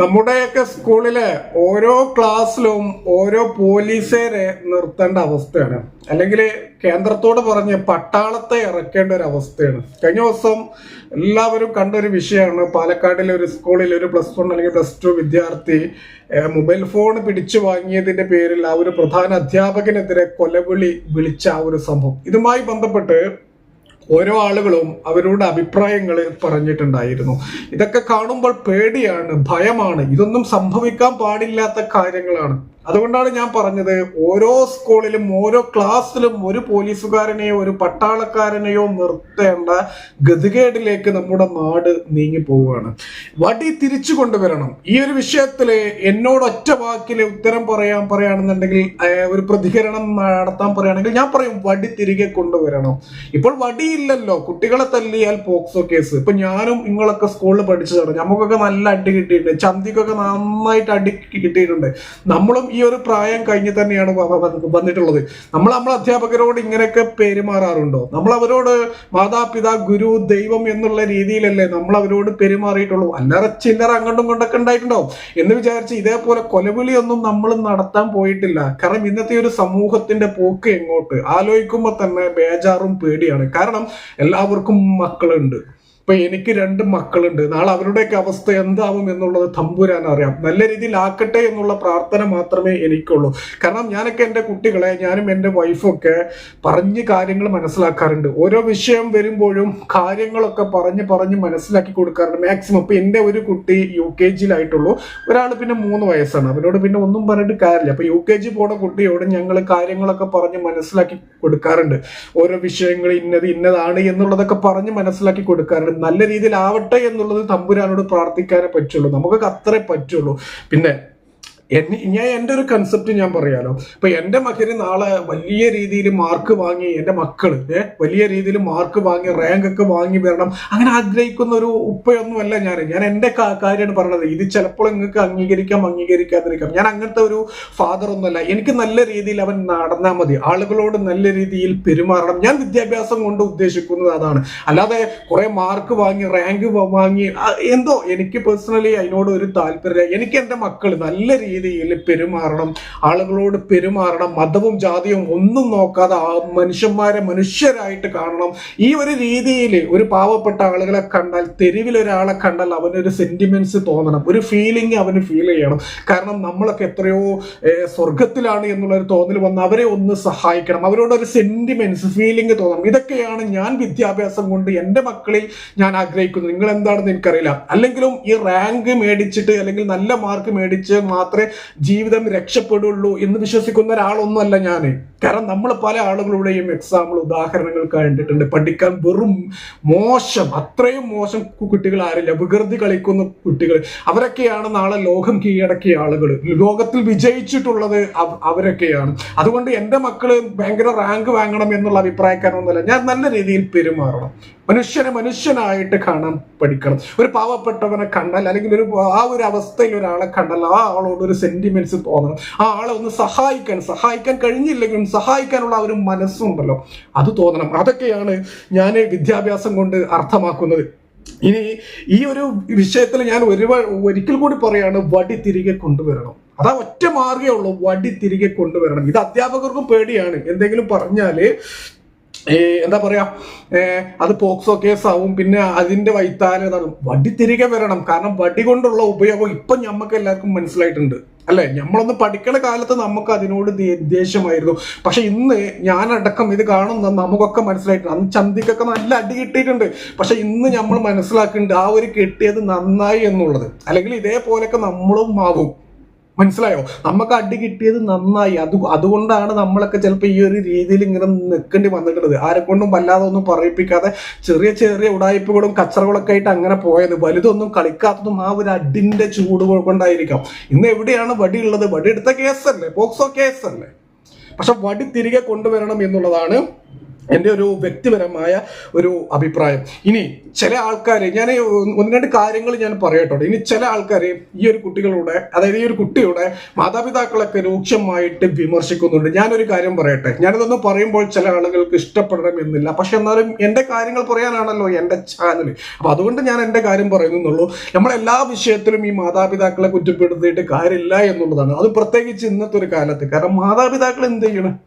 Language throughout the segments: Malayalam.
നമ്മുടെയൊക്കെ സ്കൂളിലെ ഓരോ ക്ലാസ്സിലും ഓരോ പോലീസുകാരെ നിർത്തേണ്ട അവസ്ഥയാണ്. അല്ലെങ്കിൽ കേന്ദ്രത്തോട് പറഞ്ഞ് പട്ടാളത്തെ ഇറക്കേണ്ട ഒരു അവസ്ഥയാണ്. കഴിഞ്ഞ ദിവസം എല്ലാവരും കണ്ടൊരു വിഷയമാണ്. പാലക്കാടിലെ ഒരു സ്കൂളിൽ ഒരു പ്ലസ് വൺ അല്ലെങ്കിൽ പ്ലസ് ടു വിദ്യാർത്ഥി മൊബൈൽ ഫോൺ പിടിച്ചു വാങ്ങിയതിന്റെ പേരിൽ ആ ഒരു പ്രധാന അധ്യാപകനെതിരെ കൊലവിളി വിളിച്ച ആ ഒരു സംഭവം. ഇതുമായി ബന്ധപ്പെട്ട് ഓരോ ആളുകളും അവരുടെ അഭിപ്രായങ്ങൾ പറഞ്ഞിട്ടുണ്ടായിരുന്നു. ഇതൊക്കെ കാണുമ്പോൾ പേടിയാണ് ഭയമാണ്. ഇതൊന്നും സംഭവിക്കാൻ പാടില്ലാത്ത കാര്യങ്ങളാണ്. അതുകൊണ്ടാണ് ഞാൻ പറഞ്ഞത് ഓരോ സ്കൂളിലും ഓരോ ക്ലാസ്സിലും ഒരു പോലീസുകാരനെയോ ഒരു പട്ടാളക്കാരനെയോ നിർത്തേണ്ട ഗതികേടിലേക്ക് നമ്മുടെ നാട് നീങ്ങി പോവുകയാണ്. വടി തിരിച്ചു കൊണ്ടുവരണം. ഈ ഒരു വിഷയത്തിൽ എന്നോട് ഒറ്റ വാക്കിൽ ഉത്തരം പറയാൻ പറയുകയാണെന്നുണ്ടെങ്കിൽ ഒരു പ്രതികരണം നടത്താൻ പറയുകയാണെങ്കിൽ ഞാൻ പറയും വടി തിരികെ കൊണ്ടുവരണം. ഇപ്പോൾ വടിയില്ലല്ലോ. കുട്ടികളെ തല്ലിയാൽ പോക്സോ കേസ്. ഇപ്പൊ ഞാനും നിങ്ങളൊക്കെ സ്കൂളിൽ പഠിച്ചതാണ്. നമുക്കൊക്കെ നല്ല അടി കിട്ടിയിട്ടുണ്ട്. ചന്തിക്കൊക്കെ നന്നായിട്ട് അടി കിട്ടിയിട്ടുണ്ട്. നമ്മളും ഈ ഒരു പ്രായം കഴിഞ്ഞ് തന്നെയാണ് വന്നിട്ടുള്ളത്. നമ്മൾ നമ്മളെ അധ്യാപകരോട് ഇങ്ങനെയൊക്കെ പെരുമാറാറുണ്ടോ നമ്മൾ അവരോട് മാതാപിതാ ഗുരു ദൈവം എന്നുള്ള രീതിയിലല്ലേ നമ്മൾ അവരോട് പെരുമാറിയിട്ടുള്ളൂ അല്ലറ ചില്ലറ അങ്ങോട്ടും കൊണ്ടൊക്കെ ഉണ്ടായിട്ടുണ്ടാവും. എന്ന് വിചാരിച്ച് ഇതേപോലെ കൊലവിളിയൊന്നും നമ്മൾ നടത്താൻ പോയിട്ടില്ല. കാരണം ഇന്നത്തെ ഒരു സമൂഹത്തിന്റെ പോക്ക് എങ്ങോട്ട്? ആലോചിക്കുമ്പോൾ തന്നെ ബേജാറും പേടിയാണ്. കാരണം എല്ലാവർക്കും മക്കളുണ്ട്. ഇപ്പൊ എനിക്ക് രണ്ട് മക്കളുണ്ട്. നാളെ അവരുടെയൊക്കെ അവസ്ഥ എന്താവും എന്നുള്ളത് തമ്പുരാൻ അറിയാം. നല്ല രീതിയിൽ ആക്കട്ടെ എന്നുള്ള പ്രാർത്ഥന മാത്രമേ എനിക്കുള്ളൂ. കാരണം ഞാനൊക്കെ എന്റെ കുട്ടികളെ ഞാനും എന്റെ വൈഫൊക്കെ പറഞ്ഞ് കാര്യങ്ങൾ മനസ്സിലാക്കാറുണ്ട്. ഓരോ വിഷയം വരുമ്പോഴും കാര്യങ്ങളൊക്കെ പറഞ്ഞ് പറഞ്ഞ് മനസ്സിലാക്കി കൊടുക്കാറുണ്ട്. മാക്സിമം ഇപ്പൊ എന്റെ ഒരു കുട്ടി യു കെ ജിയിലായിട്ടുള്ളൂ. ഒരാൾ പിന്നെ മൂന്ന് വയസ്സാണ്. അവനോട് പിന്നെ ഒന്നും പറഞ്ഞിട്ട് കാര്യമില്ല. അപ്പൊ യു കെ ജി പോണ കുട്ടിയോട് ഞങ്ങൾ കാര്യങ്ങളൊക്കെ പറഞ്ഞ് മനസ്സിലാക്കി കൊടുക്കാറുണ്ട്. ഓരോ വിഷയങ്ങൾ ഇന്നത് ഇന്നതാണ് എന്നുള്ളതൊക്കെ പറഞ്ഞ് മനസ്സിലാക്കി കൊടുക്കാറുണ്ട്. നല്ല രീതിയിലാവട്ടെ എന്നുള്ളത് തമ്പുരാനോട് പ്രാർത്ഥിക്കാനേ പറ്റുള്ളൂ. നമുക്കൊക്കെ അത്രേ പറ്റുള്ളൂ. പിന്നെ ഞാൻ എന്റെ ഒരു കൺസെപ്റ്റ് ഞാൻ പറയാലോ. ഇപ്പൊ എന്റെ മകന് നാളെ വലിയ രീതിയിൽ മാർക്ക് വാങ്ങി എന്റെ മക്കൾ വലിയ രീതിയിൽ മാർക്ക് വാങ്ങി റാങ്ക് ഒക്കെ വാങ്ങി വരണം. അങ്ങനെ ആഗ്രഹിക്കുന്ന ഒരു ഉപ്പയൊന്നുമല്ല ഞാൻ. ഞാൻ എന്റെ കാര്യമാണ് പറഞ്ഞത്. ഇത് ചിലപ്പോൾ നിങ്ങൾക്ക് അംഗീകരിക്കാം അംഗീകരിക്കാതിരിക്കാം. ഞാൻ അങ്ങനത്തെ ഒരു ഫാദർ ഒന്നുമല്ല. എനിക്ക് നല്ല രീതിയിൽ അവൻ നടന്നാൽ മതി. ആളുകളോട് നല്ല രീതിയിൽ പെരുമാറണം. ഞാൻ വിദ്യാഭ്യാസം കൊണ്ട് ഉദ്ദേശിക്കുന്നത് അതാണ്. അല്ലാതെ കുറെ മാർക്ക് വാങ്ങി റാങ്ക് വാങ്ങി എന്തോ എനിക്ക് പേഴ്സണലി അതിനോട് ഒരു താല്പര്യം എനിക്ക് എന്റെ മക്കൾ നല്ല രീതിയിൽ പെരുമാറണം. ആളുകളോട് പെരുമാറണം. മതവും ജാതിയും ഒന്നും നോക്കാതെ മനുഷ്യന്മാരെ മനുഷ്യരായിട്ട് കാണണം. ഈ ഒരു രീതിയിൽ ഒരു പാവപ്പെട്ട ആളുകളെ കണ്ടാൽ തെരുവിൽ ഒരാളെ കണ്ടാൽ അവനൊരു സെന്റിമെന്റ്സ് തോന്നണം. ഒരു ഫീലിംഗ് അവന് ഫീൽ ചെയ്യണം. കാരണം നമ്മളൊക്കെ എത്രയോ സ്വർഗത്തിലാണ് എന്നുള്ളൊരു തോന്നൽ വന്ന് അവരെ ഒന്ന് സഹായിക്കണം. അവരോട് ഒരു സെന്റിമെന്റ്സ് ഫീലിംഗ് തോന്നണം. ഇതൊക്കെയാണ് ഞാൻ വിദ്യാഭ്യാസം കൊണ്ട് എന്റെ മക്കളിൽ ഞാൻ ആഗ്രഹിക്കുന്നത്. നിങ്ങൾ എന്താണെന്ന് എനിക്കറിയില്ല. അല്ലെങ്കിലും ഈ റാങ്ക് മേടിച്ചിട്ട് അല്ലെങ്കിൽ നല്ല മാർക്ക് മേടിച്ച് മാത്രമേ ജീവിതം രക്ഷപ്പെടുള്ളൂ എന്ന് വിശ്വസിക്കുന്ന ഒരാളൊന്നുമല്ല ഞാൻ കാരണം നമ്മൾ പല ആളുകളുടെയും എക്സാമ്പിൾ ഉദാഹരണങ്ങൾ കണ്ടിട്ടുണ്ട്. പഠിക്കാൻ വെറും മോശം അത്രയും മോശം കുട്ടികൾ ആരില്ല. വികൃതി കളിക്കുന്ന കുട്ടികൾ. അവരൊക്കെയാണ് നാളെ ലോകം കീഴടക്കിയ ആളുകൾ ലോകത്തിൽ വിജയിച്ചിട്ടുള്ളത് അവ- അവരൊക്കെയാണ്. അതുകൊണ്ട് എന്റെ മക്കൾ ഭയങ്കര റാങ്ക് വാങ്ങണം എന്നുള്ള അഭിപ്രായക്കാരൊന്നുമല്ല ഞാൻ നല്ല രീതിയിൽ പെരുമാറണം. മനുഷ്യനെ മനുഷ്യനായിട്ട് കാണാൻ പഠിക്കണം. ഒരു പാവപ്പെട്ടവനെ കണ്ടാൽ അല്ലെങ്കിൽ ഒരു ആ ഒരു അവസ്ഥയിൽ ഒരാളെ കണ്ടാൽ ആ ആളോട് ഒരു സെന്റിമെന്റ്സ് തോന്നണം. ആ ആളെ ഒന്ന് സഹായിക്കാൻ സഹായിക്കാൻ കഴിഞ്ഞില്ലെങ്കിലും സഹായിക്കാനുള്ള ഒരു മനസ്സുണ്ടല്ലോ. അത് തോന്നണം. അതൊക്കെയാണ് ഞാൻ വിദ്യാഭ്യാസം കൊണ്ട് അർത്ഥമാക്കുന്നത്. ഇനി ഈ ഒരു വിഷയത്തിൽ ഞാൻ ഒരു ഒരിക്കൽ കൂടി പറയാണ് വടി തിരികെ കൊണ്ടുവരണം. അതാ ഒറ്റ മാർഗേ ഉള്ളൂ വടി തിരികെ കൊണ്ടുവരണം. ഇത് അധ്യാപകർക്കും പേടിയാണ്. എന്തെങ്കിലും പറഞ്ഞാൽ ഏ, എന്താ പറയാ അത് പോക്സോ കേസ് ആവും പിന്നെ അതിന്റെ വൈത്താലെ വടി തിരികെ വരണം. കാരണം വടി കൊണ്ടുള്ള ഉപയോഗം ഇപ്പൊ ഞമ്മക്ക് എല്ലാവർക്കും മനസ്സിലായിട്ടുണ്ട്. അല്ലെ? നമ്മളൊന്ന് പഠിക്കണ കാലത്ത് നമുക്ക് അതിനോട് ദേഷ്യമായിരുന്നു. പക്ഷെ ഇന്ന് ഞാനടക്കം ഇത് കാണുന്ന നമുക്കൊക്കെ മനസ്സിലായിട്ടുണ്ട്. അന്ന് ചന്തിക്കൊക്കെ നല്ല അടി കിട്ടിയിട്ടുണ്ട്. പക്ഷെ ഇന്ന് നമ്മൾ മനസ്സിലാക്കുന്നുണ്ട് ആ ഒരു കിട്ടിയത് നന്നായി എന്നുള്ളത്. അല്ലെങ്കിൽ ഇതേപോലൊക്കെ നമ്മളും ആവും. മനസ്സിലായോ? നമുക്ക് അടി കിട്ടിയത് നന്നായി. അത് അതുകൊണ്ടാണ് നമ്മളൊക്കെ ചിലപ്പോൾ ഈ ഒരു രീതിയിൽ ഇങ്ങനെ നിൽക്കേണ്ടി വന്നിട്ടുള്ളത്. ആരെക്കൊണ്ടും വല്ലാതെ ഒന്നും പറയിപ്പിക്കാതെ ചെറിയ ചെറിയ ഉടായ്പകളും കച്ചറകളൊക്കെ ആയിട്ട് അങ്ങനെ പോയത്. വലുതൊന്നും കളിക്കാത്തതും ആ ഒരു അടിന്റെ ചൂട് കൊണ്ടായിരിക്കാം. ഇന്ന് എവിടെയാണ് വടി ഉള്ളത്? വടി എടുത്ത കേസല്ലേ? പോക്സോ കേസല്ലേ? പക്ഷെ വടി തിരികെ കൊണ്ടുവരണം എന്നുള്ളതാണ് എന്റെ ഒരു വ്യക്തിപരമായ ഒരു അഭിപ്രായം. ഇനി ചില ആൾക്കാർ ഞാൻ ഒന്ന് രണ്ട് കാര്യങ്ങൾ ഞാൻ പറയട്ടോ. ഇനി ചില ആൾക്കാർ ഈ ഒരു കുട്ടികളുടെ അതായത് ഈ ഒരു കുട്ടിയുടെ മാതാപിതാക്കളൊക്കെ രൂക്ഷമായിട്ട് വിമർശിക്കുന്നുണ്ട്. ഞാനൊരു കാര്യം പറയട്ടെ. ഞാനിതൊന്ന് പറയുമ്പോൾ ചില ആളുകൾക്ക് ഇഷ്ടപ്പെടണമെന്നില്ല പക്ഷെ എന്നാലും എന്റെ കാര്യങ്ങൾ പറയാനാണല്ലോ എന്റെ ചാനൽ അപ്പം അതുകൊണ്ട് ഞാൻ എന്റെ കാര്യം പറയുന്നുള്ളൂ നമ്മളെല്ലാ വിഷയത്തിലും ഈ മാതാപിതാക്കളെ കുറ്റപ്പെടുത്തിയിട്ട് കാര്യമില്ല എന്നുള്ളതാണ്. അത് പ്രത്യേകിച്ച് ഇന്നത്തെ ഒരു കാലത്ത്. കാരണം മാതാപിതാക്കൾ എന്ത് ചെയ്യണം?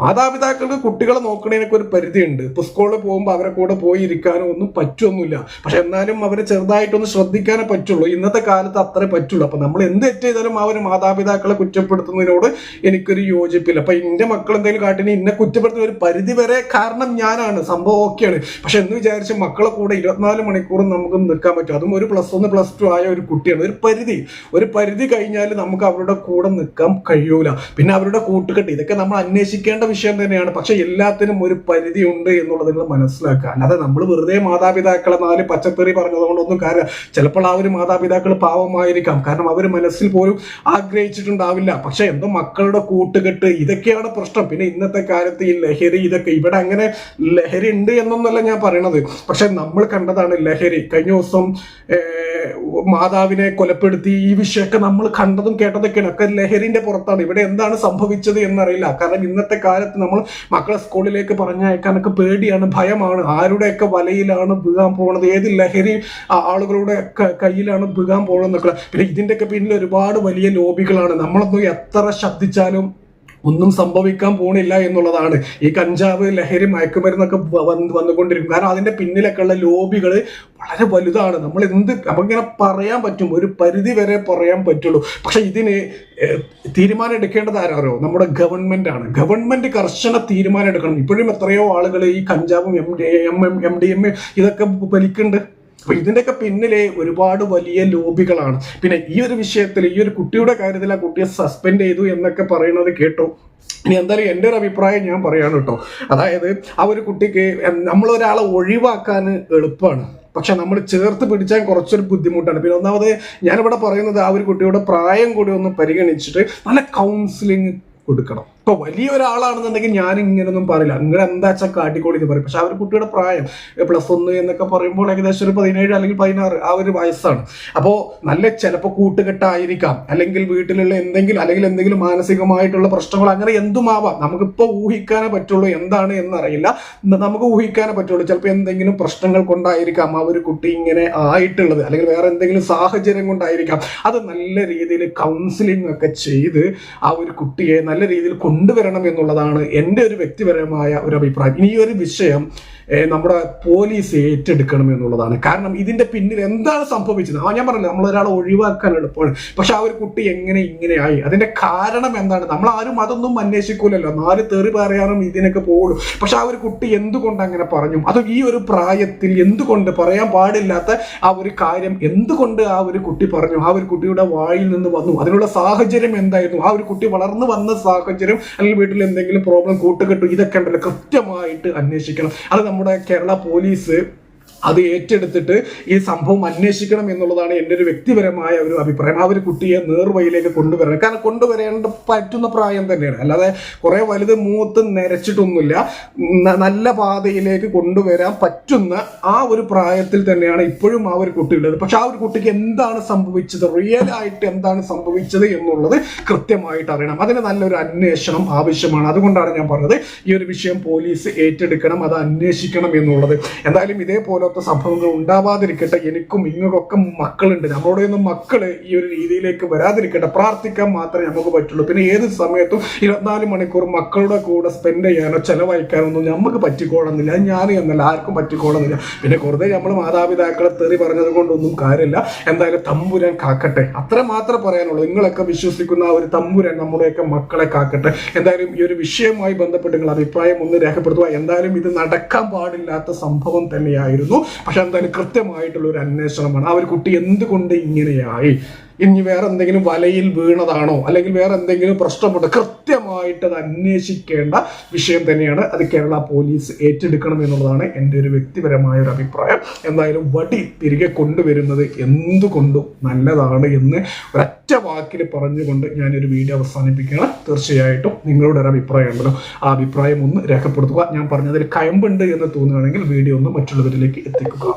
മാതാപിതാക്കൾക്ക് കുട്ടികളെ നോക്കണതിനൊക്കെ ഒരു പരിധിയുണ്ട്. ഇപ്പൊ സ്കൂളിൽ പോകുമ്പോൾ അവരെ കൂടെ പോയി ഇരിക്കാനോ ഒന്നും പറ്റുമൊന്നുമില്ല പക്ഷെ എന്നാലും അവരെ ചെറുതായിട്ടൊന്ന് ശ്രദ്ധിക്കാനേ പറ്റുള്ളൂ. ഇന്നത്തെ കാലത്ത് അത്രേ പറ്റുള്ളൂ. അപ്പൊ നമ്മൾ എന്ത് തെറ്റ് ചെയ്താലും ഒരു മാതാപിതാക്കളെ കുറ്റപ്പെടുത്തുന്നതിനോട് എനിക്കൊരു യോജിപ്പില്ല. അപ്പൊ എന്റെ മക്കൾ എന്തെങ്കിലും കാട്ടിന് ഇന്നെ കുറ്റപ്പെടുത്തുന്ന ഒരു പരിധി വരെ കാരണം ഞാനാണ്. സംഭവം ഓക്കെയാണ്. പക്ഷെ എന്ന് വിചാരിച്ച് മക്കളെ കൂടെ ഇരുപത്തിനാല് മണിക്കൂറും നമുക്ക് നിൽക്കാൻ പറ്റും. അതും ഒരു പ്ലസ് ഒന്ന് പ്ലസ് ടു ആയ ഒരു കുട്ടിയാണ്. ഒരു പരിധി. ഒരു പരിധി കഴിഞ്ഞാൽ നമുക്ക് അവരുടെ കൂടെ നിൽക്കാൻ കഴിയൂല. പിന്നെ അവരുടെ കൂട്ടുകെട്ട്. ഇതൊക്കെ നമ്മൾ അന്വേഷിക്കേണ്ട വിഷയം തന്നെയാണ്. പക്ഷെ എല്ലാത്തിനും ഒരു പരിധി ഉണ്ട് എന്നുള്ളത് നിങ്ങൾ മനസ്സിലാക്കുക. അല്ലാതെ നമ്മൾ വെറുതെ മാതാപിതാക്കളെ നാല് പച്ചക്കറി പറഞ്ഞതുകൊണ്ടൊന്നും കാര്യം ചിലപ്പോൾ ആ ഒരു മാതാപിതാക്കൾ പാവമായിരിക്കാം. കാരണം അവർ മനസ്സിൽ പോലും ആഗ്രഹിച്ചിട്ടുണ്ടാവില്ല. പക്ഷെ എന്തോ മക്കളുടെ കൂട്ടുകെട്ട് ഇതൊക്കെയാണ് പ്രശ്നം. പിന്നെ ഇന്നത്തെ കാലത്ത് ഈ ലഹരി ഇതൊക്കെ ഇവിടെ അങ്ങനെ ലഹരി ഉണ്ട് എന്നൊന്നല്ല ഞാൻ പറയണത്. പക്ഷെ നമ്മൾ കണ്ടതാണ് ലഹരി. കഴിഞ്ഞ ദിവസം മാതാവിനെ കൊലപ്പെടുത്തി ഈ വിഷയമൊക്കെ നമ്മൾ കണ്ടതും കേട്ടതൊക്കെയാണ്. ഒക്കെ ലഹരിന്റെ പുറത്താണ്. ഇവിടെ എന്താണ് സംഭവിച്ചത് എന്നറിയില്ല. കാരണം ഇന്നത്തെ കാലത്ത് നമ്മൾ മക്കളെ സ്കൂളിലേക്ക് പറഞ്ഞയക്കാനൊക്കെ പേടിയാണ് ഭയമാണ്. ആരുടെയൊക്കെ വലയിലാണ് വീഴാൻ പോകുന്നത് ഏത് ലഹരി ആളുകളുടെ കയ്യിലാണ് വീഴാൻ പോകുന്നതൊക്കെ പിന്നെ ഇതിന്റെയൊക്കെ പിന്നിൽ ഒരുപാട് വലിയ ലോബികളാണ്. നമ്മളൊന്നും എത്ര ശബ്ദിച്ചാലും ഒന്നും സംഭവിക്കാൻ പോണില്ല എന്നുള്ളതാണ്. ഈ കഞ്ചാവ് ലഹരി മയക്കുമരുന്നൊക്കെ വന്ന് വന്നുകൊണ്ടിരിക്കും. കാരണം അതിന്റെ പിന്നിലൊക്കെ ഉള്ള ലോബികൾ വളരെ വലുതാണ്. നമ്മൾ എന്ത് നമുക്കിങ്ങനെ പറയാൻ പറ്റും. ഒരു പരിധി വരെ പറയാൻ പറ്റുള്ളൂ. പക്ഷെ ഇതിന് തീരുമാനം എടുക്കേണ്ടത് ആരോ നമ്മുടെ ഗവൺമെന്റ് ആണ്. ഗവൺമെന്റ് കർശന തീരുമാനം എടുക്കണം. ഇപ്പോഴും എത്രയോ ആളുകൾ ഈ കഞ്ചാവും M D M M D M ഇതൊക്കെ വലിക്കുന്നുണ്ട്. അപ്പൊ ഇതിന്റെയൊക്കെ പിന്നിലെ ഒരുപാട് വലിയ ലോബികളാണ്. പിന്നെ ഈ ഒരു വിഷയത്തിൽ ഈ ഒരു കുട്ടിയുടെ കാര്യത്തിൽ ആ കുട്ടിയെ സസ്പെൻഡ് ചെയ്തു എന്നൊക്കെ പറയുന്നത് കേട്ടു. ഇനി എന്തായാലും എന്റെ ഒരു അഭിപ്രായം ഞാൻ പറയാണ് കേട്ടോ. അതായത് ആ ഒരു കുട്ടിക്ക് നമ്മളൊരാളെ ഒഴിവാക്കാൻ എളുപ്പമാണ്. പക്ഷെ നമ്മൾ ചേർത്ത് പിടിച്ചാൽ കുറച്ചൊരു ബുദ്ധിമുട്ടാണ്. പിന്നെ ഒന്നാമത് ഞാനിവിടെ പറയുന്നത് ആ ഒരു കുട്ടിയുടെ പ്രായം കൂടി ഒന്ന് പരിഗണിച്ചിട്ട് നല്ല കൗൺസിലിംഗ് കൊടുക്കണം. ഇപ്പൊ വലിയ ഒരാളാണെന്നുണ്ടെങ്കിൽ ഞാൻ ഇങ്ങനൊന്നും പറയില്ല. നിങ്ങൾ എന്താ വെച്ചാൽ കാട്ടിക്കോളി എന്ന് പറയും. പക്ഷെ അവർ കുട്ടിയുടെ പ്രായം പ്ലസ് ഒന്ന് എന്നൊക്കെ പറയുമ്പോൾ ഏകദേശം ഒരു പതിനേഴ് അല്ലെങ്കിൽ പതിനാറ് ആ ഒരു വയസ്സാണ്. അപ്പോൾ നല്ല ചിലപ്പോൾ കൂട്ടുകെട്ടായിരിക്കാം. അല്ലെങ്കിൽ വീട്ടിലുള്ള എന്തെങ്കിലും അല്ലെങ്കിൽ എന്തെങ്കിലും മാനസികമായിട്ടുള്ള പ്രശ്നങ്ങൾ അങ്ങനെ എന്തുമാവാം. നമുക്കിപ്പോൾ ഊഹിക്കാനേ പറ്റുള്ളൂ എന്താണ് എന്നറിയില്ല. നമുക്ക് ഊഹിക്കാനേ പറ്റുള്ളൂ. ചിലപ്പോൾ എന്തെങ്കിലും പ്രശ്നങ്ങൾ കൊണ്ടായിരിക്കാം ആ ഒരു കുട്ടി ഇങ്ങനെ ആയിട്ടുള്ളത്. അല്ലെങ്കിൽ വേറെ എന്തെങ്കിലും സാഹചര്യം കൊണ്ടായിരിക്കാം. അത് നല്ല രീതിയിൽ കൗൺസിലിംഗ് ഒക്കെ ചെയ്ത് ആ ഒരു കുട്ടിയെ നല്ല രീതിയിൽ കൊണ്ടുവരണം എന്നുള്ളതാണ് എന്റെ ഒരു വ്യക്തിപരമായ ഒരു അഭിപ്രായം. ഇനി ഒരു വിഷയം നമ്മുടെ പോലീസ് ഏറ്റെടുക്കണം എന്നുള്ളതാണ്. കാരണം ഇതിന്റെ പിന്നിൽ എന്താണ് സംഭവിച്ചത്? ആ ഞാൻ പറഞ്ഞില്ല നമ്മൾ ഒരാളെ ഒഴിവാക്കാൻ എളുപ്പമാണ്. പക്ഷെ ആ ഒരു കുട്ടി എങ്ങനെ ഇങ്ങനെയായി? അതിന്റെ കാരണം എന്താണ്? നമ്മൾ ആരും അതൊന്നും അന്വേഷിക്കൂലല്ലോ. നാല് തെറി പറയാനും ഇതിനൊക്കെ പോകുള്ളൂ പക്ഷെ ആ ഒരു കുട്ടി എന്തുകൊണ്ട് അങ്ങനെ പറഞ്ഞു? അത് ഈ ഒരു പ്രായത്തിൽ എന്തുകൊണ്ട് പറയാൻ പാടില്ലാത്ത ആ ഒരു കാര്യം എന്തുകൊണ്ട് ആ ഒരു കുട്ടി പറഞ്ഞു? ആ ഒരു കുട്ടിയുടെ വായിൽ നിന്ന് വന്നു. അതിനുള്ള സാഹചര്യം എന്തായിരുന്നു? ആ ഒരു കുട്ടി വളർന്നു വന്ന സാഹചര്യം അല്ലെങ്കിൽ വീട്ടിൽ എന്തെങ്കിലും പ്രോബ്ലം കൂട്ടുകെട്ടു ഇതൊക്കെ ഉണ്ടല്ലോ കൃത്യമായിട്ട് അന്വേഷിക്കണം. അത് നമ്മുടെ കേരള പോലീസ് അത് ഏറ്റെടുത്തിട്ട് ഈ സംഭവം അന്വേഷിക്കണം എന്നുള്ളതാണ് എന്റെ ഒരു വ്യക്തിപരമായ ഒരു അഭിപ്രായം. ആ ഒരു കുട്ടിയെ നേർവഴിയിലേക്ക് കൊണ്ടുവരണം. കാരണം കൊണ്ടുവരേണ്ട പറ്റുന്ന പ്രായം തന്നെയാണ്. അല്ലാതെ കുറെ വലുത് മൂത്ത് നിരച്ചിട്ടൊന്നുമില്ല. നല്ല പാതയിലേക്ക് കൊണ്ടുവരാൻ പറ്റുന്ന ആ ഒരു പ്രായത്തിൽ തന്നെയാണ് ഇപ്പോഴും ആ ഒരു കുട്ടി ഉള്ളത്. പക്ഷെ ആ ഒരു കുട്ടിക്ക് എന്താണ് സംഭവിച്ചത്? റിയൽ ആയിട്ട് എന്താണ് സംഭവിച്ചത് എന്നുള്ളത് കൃത്യമായിട്ട് അറിയണം. അതിന് നല്ലൊരു അന്വേഷണം ആവശ്യമാണ്. അതുകൊണ്ടാണ് ഞാൻ പറഞ്ഞത് ഈ ഒരു വിഷയം പോലീസ് ഏറ്റെടുക്കണം അത് അന്വേഷിക്കണം എന്നുള്ളത്. എന്തായാലും ഇതേപോലത്തെ സംഭവങ്ങൾ ഉണ്ടാവാതിരിക്കട്ടെ എനിക്കും ഇങ്ങൊക്കെ മക്കളുണ്ട്. നമ്മളോടൊന്നും മക്കൾ ഈ ഒരു രീതിയിലേക്ക് വരാതിരിക്കട്ടെ പ്രാർത്ഥിക്കാൻ മാത്രമേ നമുക്ക് പറ്റുള്ളൂ. പിന്നെ ഏത് സമയത്തും ഇരുപത്തിനാല് മണിക്കൂർ മക്കളുടെ കൂടെ സ്പെൻഡ് ചെയ്യാനോ ചെലവഴിക്കാനോ ഒന്നും നമുക്ക് പറ്റിക്കോളുന്നില്ല. അത് ഞാൻ എന്നല്ല ആർക്കും പറ്റിക്കോളുന്നില്ല. പിന്നെ വെറുതെ നമ്മൾ മാതാപിതാക്കളെ തെറി പറഞ്ഞത് കൊണ്ടൊന്നും കാര്യമില്ല. എന്തായാലും തമ്പുരാൻ കാക്കട്ടെ. അത്ര മാത്രമേ പറയാനുള്ളൂ. നിങ്ങളൊക്കെ വിശ്വസിക്കുന്ന ആ ഒരു തമ്പുരാൻ നമ്മുടെയൊക്കെ മക്കളെ കാക്കട്ടെ. എന്തായാലും ഈ ഒരു വിഷയവുമായി ബന്ധപ്പെട്ട് നിങ്ങൾ അഭിപ്രായം ഒന്ന് രേഖപ്പെടുത്തുക. എന്തായാലും ഇത് നടക്കാൻ പാടില്ലാത്ത സംഭവം തന്നെയായിരുന്നു. പക്ഷെ എന്തായാലും കൃത്യമായിട്ടുള്ള ഒരു അന്വേഷണമാണ്. ആ ഒരു കുട്ടി എന്തുകൊണ്ട് ഇങ്ങനെയായി? ഇനി വേറെ എന്തെങ്കിലും വലയിൽ വീണതാണോ? അല്ലെങ്കിൽ വേറെ എന്തെങ്കിലും പ്രശ്നമുണ്ടോ? കൃത്യമായിട്ട് അത് അന്വേഷിക്കേണ്ട വിഷയം തന്നെയാണ് അത് കേരള പോലീസ് ഏറ്റെടുക്കണം എന്നുള്ളതാണ് എന്റെ ഒരു വ്യക്തിപരമായ ഒരു അഭിപ്രായം. എന്തായാലും വടി തിരികെ കൊണ്ടുവരുന്നത് എന്തുകൊണ്ടും നല്ലതാണ് എന്ന് ഒരൊറ്റ വാക്കിൽ പറഞ്ഞുകൊണ്ട് ഞാനൊരു വീഡിയോ അവസാനിപ്പിക്കുകയാണ്. തീർച്ചയായിട്ടും നിങ്ങളുടെ ഒരു അഭിപ്രായം ഉണ്ടല്ലോ. ആ അഭിപ്രായം ഒന്ന് രേഖപ്പെടുത്തുക. ഞാൻ പറഞ്ഞതിൽ കയമ്പുണ്ട് എന്ന് തോന്നുകയാണെങ്കിൽ വീഡിയോ ഒന്ന് മറ്റുള്ളവരിലേക്ക് എത്തിക്കുക.